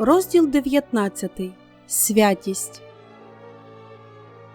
Розділ 19. Святість.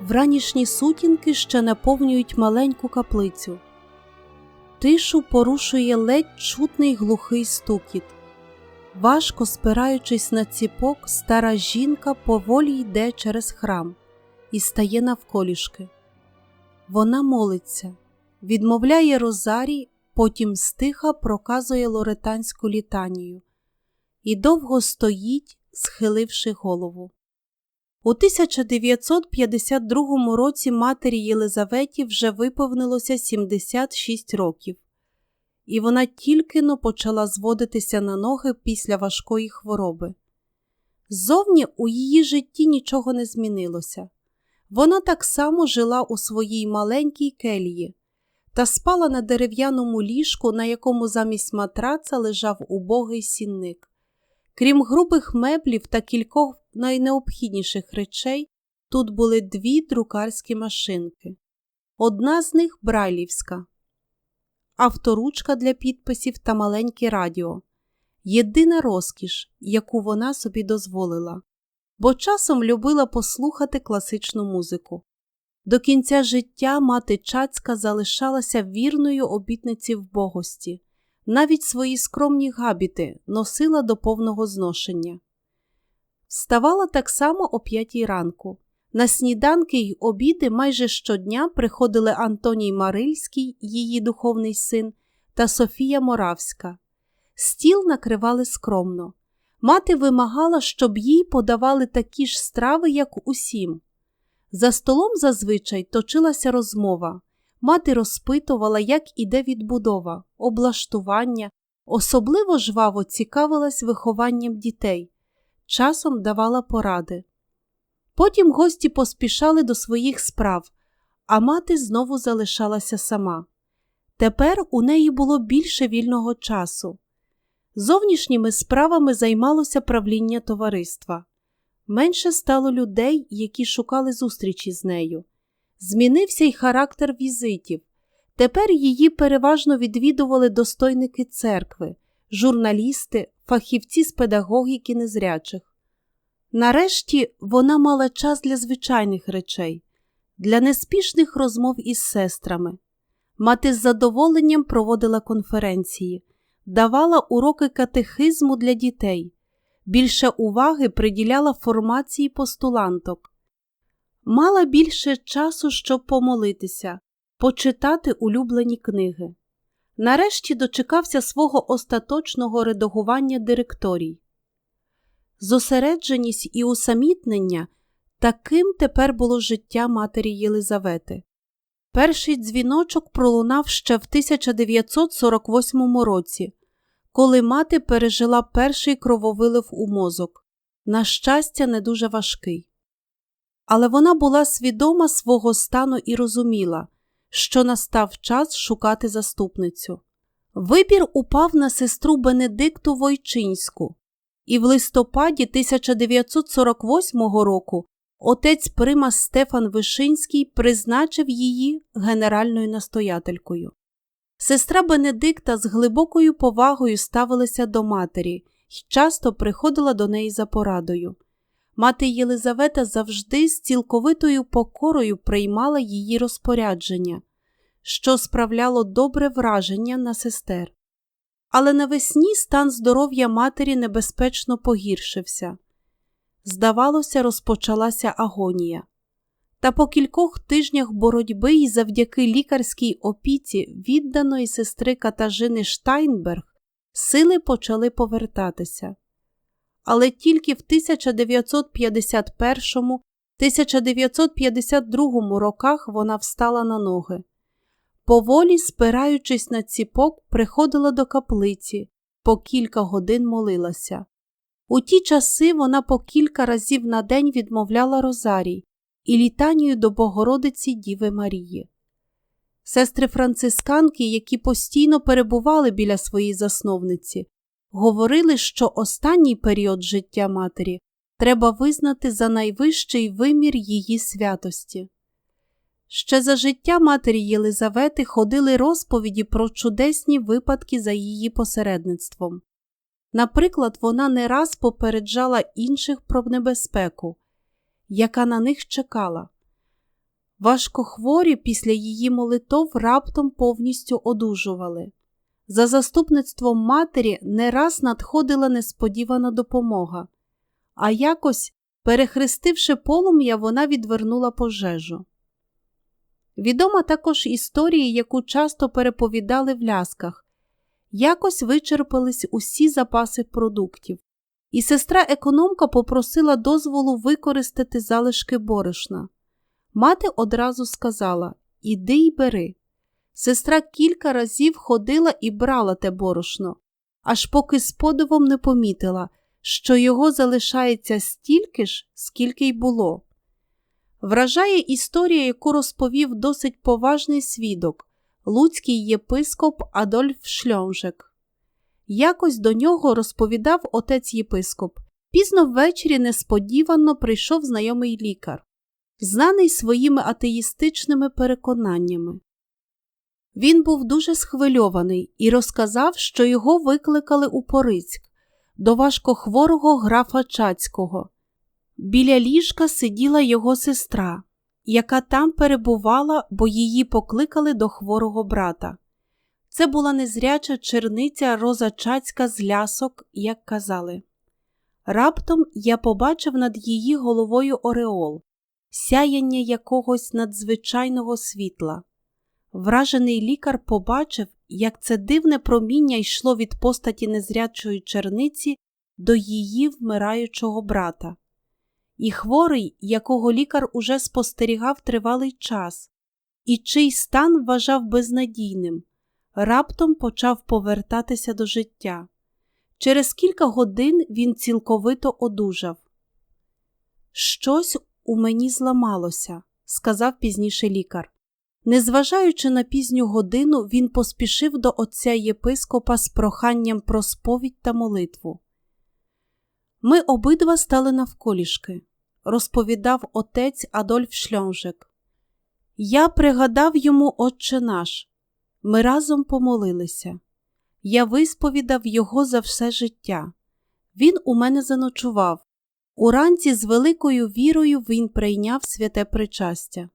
Вранішні сутінки ще наповнюють маленьку каплицю. Тишу порушує ледь чутний глухий стукіт. Важко спираючись на ціпок, стара жінка поволі йде через храм і стає навколішки. Вона молиться, відмовляє розарій, потім стиха проказує лоретанську літанію і довго стоїть, схиливши голову. У 1952 році матері Єлизаветі вже виповнилося 76 років, і вона тільки но почала зводитися на ноги після важкої хвороби. Зовні у її житті нічого не змінилося. Вона так само жила у своїй маленькій келії та спала на дерев'яному ліжку, на якому замість матраца лежав убогий сінник. Крім грубих меблів та кількох найнеобхідніших речей, тут були дві друкарські машинки. Одна з них брайлівська, авторучка для підписів та маленьке радіо. Єдина розкіш, яку вона собі дозволила, бо часом любила послухати класичну музику. До кінця життя мати Чацька залишалася вірною обітниці вбогості навіть свої скромні габіти носила до повного зношення. Вставала так само о п'ятій ранку. На сніданки й обіди майже щодня приходили Антоній Марильський, її духовний син, та Софія Моравська. Стіл накривали скромно. Мати вимагала, щоб їй подавали такі ж страви, як усім. За столом зазвичай точилася розмова. Мати розпитувала, як іде відбудова, облаштування, особливо жваво цікавилась вихованням дітей, часом давала поради. Потім гості поспішали до своїх справ, а мати знову залишалася сама. Тепер у неї було більше вільного часу. Зовнішніми справами займалося правління товариства. Менше стало людей, які шукали зустрічі з нею. Змінився й характер візитів. Тепер її переважно відвідували достойники церкви, журналісти, фахівці з педагогіки незрячих. Нарешті вона мала час для звичайних речей, для неспішних розмов із сестрами. Мати з задоволенням проводила конференції, давала уроки катехизму для дітей, більше уваги приділяла формації постуланток мала більше часу, щоб помолитися, почитати улюблені книги. Нарешті дочекався свого остаточного редагування директорій. Зосередженість і усамітнення таким тепер було життя матері Єлизавети. Перший дзвіночок пролунав ще в 1948 році, коли мати пережила перший крововилив у мозок. На щастя, не дуже важкий але вона була свідома свого стану і розуміла, що настав час шукати заступницю. Вибір упав на сестру Бенедикту Войчинську, і в листопаді 1948 року отець Прима Стефан Вишинський призначив її генеральною настоятелькою. Сестра Бенедикта з глибокою повагою ставилася до матері і часто приходила до неї за порадою. Мати Єлизавета завжди з цілковитою покорою приймала її розпорядження, що справляло добре враження на сестер. Але навесні стан здоров'я матері небезпечно погіршився. Здавалося, розпочалася агонія. Та по кількох тижнях боротьби і завдяки лікарській опіці відданої сестри Катажини Штайнберг сили почали повертатися але тільки в 1951-1952 роках вона встала на ноги. Поволі, спираючись на ціпок, приходила до каплиці, по кілька годин молилася. У ті часи вона по кілька разів на день відмовляла Розарій і літанію до Богородиці Діви Марії. Сестри францисканки, які постійно перебували біля своєї засновниці, говорили, що останній період життя матері треба визнати за найвищий вимір її святості. Ще за життя матері Єлизавети ходили розповіді про чудесні випадки за її посередництвом. Наприклад, вона не раз попереджала інших про небезпеку, яка на них чекала. Важкохворі після її молитов раптом повністю одужували. За заступництвом матері не раз надходила несподівана допомога, а якось, перехрестивши полум'я, вона відвернула пожежу. Відома також історія, яку часто переповідали в лясках. Якось вичерпались усі запаси продуктів, і сестра економка попросила дозволу використати залишки борошна. Мати одразу сказала Іди й бери. Сестра кілька разів ходила і брала те борошно, аж поки з подивом не помітила, що його залишається стільки ж, скільки й було. Вражає історія, яку розповів досить поважний свідок, луцький єпископ Адольф Шльонжек. Якось до нього розповідав отець єпископ. Пізно ввечері несподівано прийшов знайомий лікар, знаний своїми атеїстичними переконаннями. Він був дуже схвильований і розказав, що його викликали у Порицьк до важкохворого графа Чацького. Біля ліжка сиділа його сестра, яка там перебувала, бо її покликали до хворого брата. Це була незряча черниця Розачацька з лясок, як казали. Раптом я побачив над її головою Ореол, сяяння якогось надзвичайного світла. Вражений лікар побачив, як це дивне проміння йшло від постаті незрячої черниці до її вмираючого брата. І хворий, якого лікар уже спостерігав тривалий час, і чий стан вважав безнадійним, раптом почав повертатися до життя. Через кілька годин він цілковито одужав. Щось у мені зламалося, сказав пізніше лікар. Незважаючи на пізню годину, він поспішив до отця єпископа з проханням про сповідь та молитву. Ми обидва стали навколішки, розповідав отець Адольф Шльонжик. Я пригадав йому Отче наш. Ми разом помолилися. Я висповідав його за все життя. Він у мене заночував. Уранці з великою вірою він прийняв святе причастя.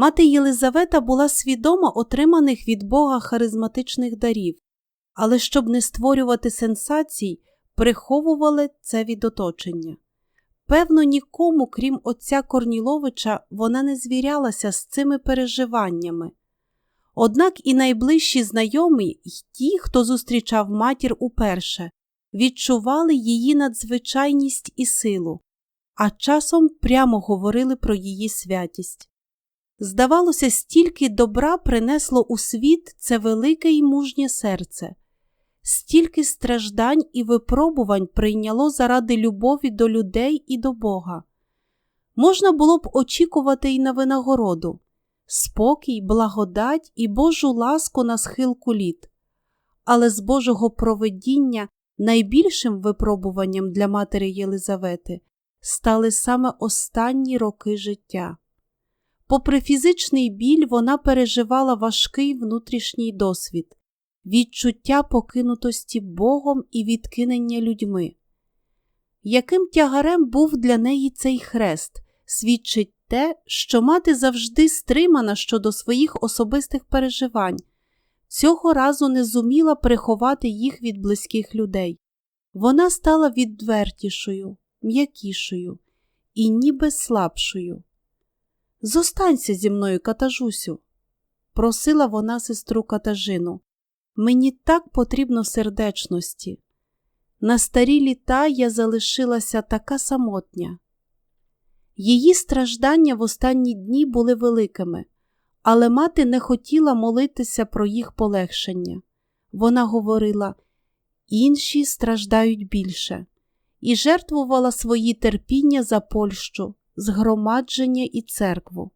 Мати Єлизавета була свідома отриманих від Бога харизматичних дарів, але щоб не створювати сенсацій, приховували це від оточення. Певно, нікому, крім отця Корніловича, вона не звірялася з цими переживаннями. Однак і найближчі знайомі, й ті, хто зустрічав матір уперше, відчували її надзвичайність і силу, а часом прямо говорили про її святість. Здавалося, стільки добра принесло у світ це велике й мужнє серце, стільки страждань і випробувань прийняло заради любові до людей і до Бога. Можна було б очікувати й на винагороду, спокій, благодать і Божу ласку на схилку літ, але з Божого проведіння найбільшим випробуванням для матері Єлизавети стали саме останні роки життя. Попри фізичний біль, вона переживала важкий внутрішній досвід, відчуття покинутості Богом і відкинення людьми. Яким тягарем був для неї цей хрест, свідчить те, що мати завжди стримана щодо своїх особистих переживань, цього разу не зуміла приховати їх від близьких людей. Вона стала відвертішою, м'якішою і ніби слабшою. Зостанься зі мною, катажусю, просила вона сестру Катажину. Мені так потрібно сердечності. На старі літа я залишилася така самотня. Її страждання в останні дні були великими, але мати не хотіла молитися про їх полегшення. Вона говорила інші страждають більше, і жертвувала свої терпіння за Польщу, згромадження і церкву.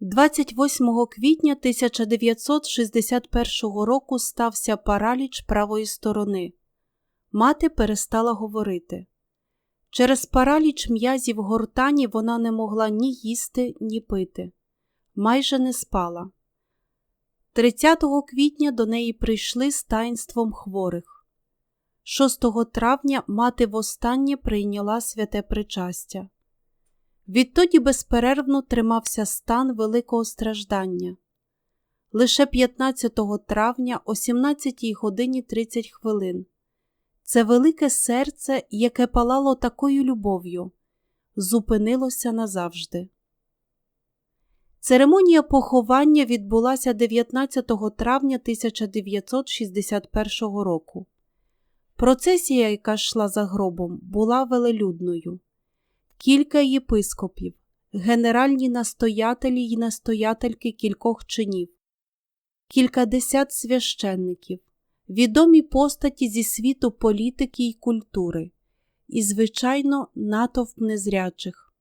28 квітня 1961 року стався параліч правої сторони. Мати перестала говорити. Через параліч м'язів гортані вона не могла ні їсти, ні пити. Майже не спала. 30 квітня до неї прийшли з таїнством хворих. 6 травня мати востаннє прийняла святе причастя. Відтоді безперервно тримався стан великого страждання. Лише 15 травня о 17 годині 30 хвилин. Це велике серце, яке палало такою любов'ю, зупинилося назавжди. Церемонія поховання відбулася 19 травня 1961 року. Процесія, яка йшла за гробом, була велелюдною. Кілька єпископів, генеральні настоятелі й настоятельки кількох чинів, кількадесят священників, відомі постаті зі світу політики й культури, і, звичайно, натовп незрячих.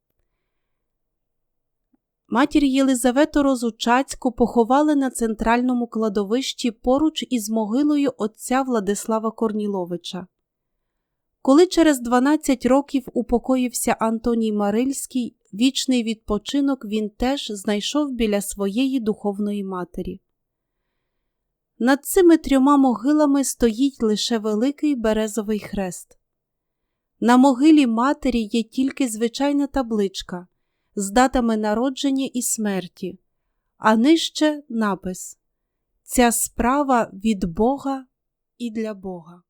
Матір Єлизавету Розучацьку поховали на центральному кладовищі поруч із могилою отця Владислава Корніловича. Коли через 12 років упокоївся Антоній Марильський, вічний відпочинок він теж знайшов біля своєї духовної матері. Над цими трьома могилами стоїть лише великий березовий хрест. На могилі матері є тільки звичайна табличка з датами народження і смерті, а нижче напис Ця справа від Бога і для Бога.